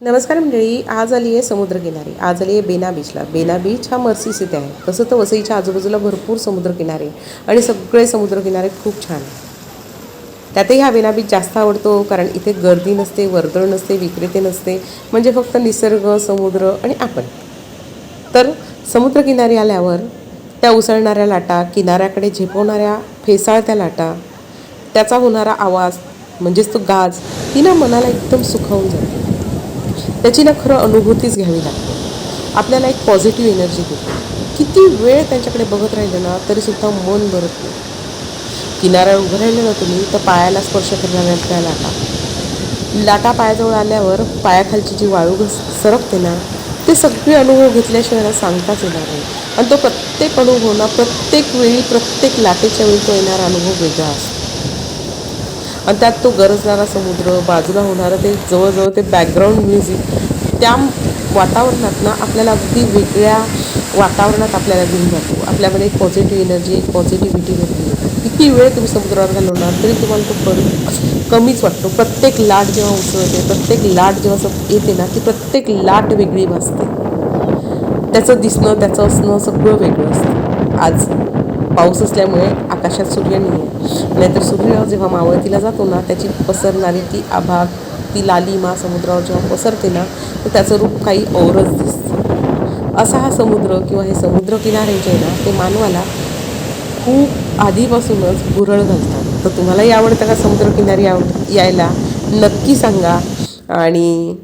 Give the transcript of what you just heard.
नमस्कार मंडळी आज आली आहे समुद्रकिनारी आज आली आहे बेना बीचला. बेना बीच हा मर्सीस इथे आहे. तसं तर वसईच्या आजूबाजूला भरपूर समुद्रकिनारे आणि सगळे समुद्रकिनारे खूप छान आहे त्यातही हा बेना बीच जास्त आवडतो कारण इथे गर्दी नसते वर्दळ नसते विक्रेते नसते म्हणजे फक्त निसर्ग समुद्र आणि आपण. तर समुद्रकिनारी आल्यावर त्या उसळणाऱ्या लाटा किनाऱ्याकडे झेपवणाऱ्या फेसाळत्या लाटा त्याचा होणारा आवाज म्हणजेच तो गाज ती ना मनाला एकदम सुखावून जाते. त्याची ना खरं अनुभूतीच घ्यावी लागते. आपल्याला एक पॉझिटिव्ह एनर्जी देते. किती वेळ त्यांच्याकडे बघत राहिलं ना तरीसुद्धा मन भरत नाही. किनाऱ्यावर उभं राहिलं ना तुम्ही तर पायाला स्पर्श करणाऱ्या त्या लाटा लाटा पायाजवळ आल्यावर पायाखालची जी वाळू सरकते ना ते सगळे अनुभव घेतल्याशिवाय सांगताच येणार नाही. आणि तो प्रत्येक अनुभव ना प्रत्येक वेळी प्रत्येक लाटेच्या वेळी तो येणारा अनुभव वेगळा असतो. आणि त्यात तो गरजणारा समुद्र बाजूला होणारं ते जवळजवळ ते बॅकग्राऊंड म्युझिक त्या वातावरणात ना आपल्याला अगदी वेगळ्या वातावरणात आपल्याला घेऊन जातो. आपल्यामध्ये एक पॉझिटिव्ह एनर्जी एक पॉझिटिव्हिटी होती किती वेळ तुम्ही समुद्रावर घालवणार तरी तुम्हाला तो फरक कमीच वाटतो. प्रत्येक लाट जेव्हा उसळते प्रत्येक लाट जेव्हा असं येते ना ती प्रत्येक लाट वेगळी भासते. त्याचं दिसणं त्याचं असणं सगळं वेगळं असतं. आज पाऊस असल्यामुळे आकाशात सूर्य नाही आहे नाहीतर सूर्य जेव्हा मावळतीला जातो ना त्याची पसरणारी ती आभा ती लालिमा समुद्रावर जेव्हा पसरते ना तर त्याचं रूप काही औरच दिसतं. असा हा समुद्र किंवा हे समुद्र किनारे जे आहे ना ते मानवाला खूप आधीपासूनच भुरळ घालतात. तर तुम्हालाही आवडतं का समुद्रकिनारी आव यायला? नक्की सांगा. आणि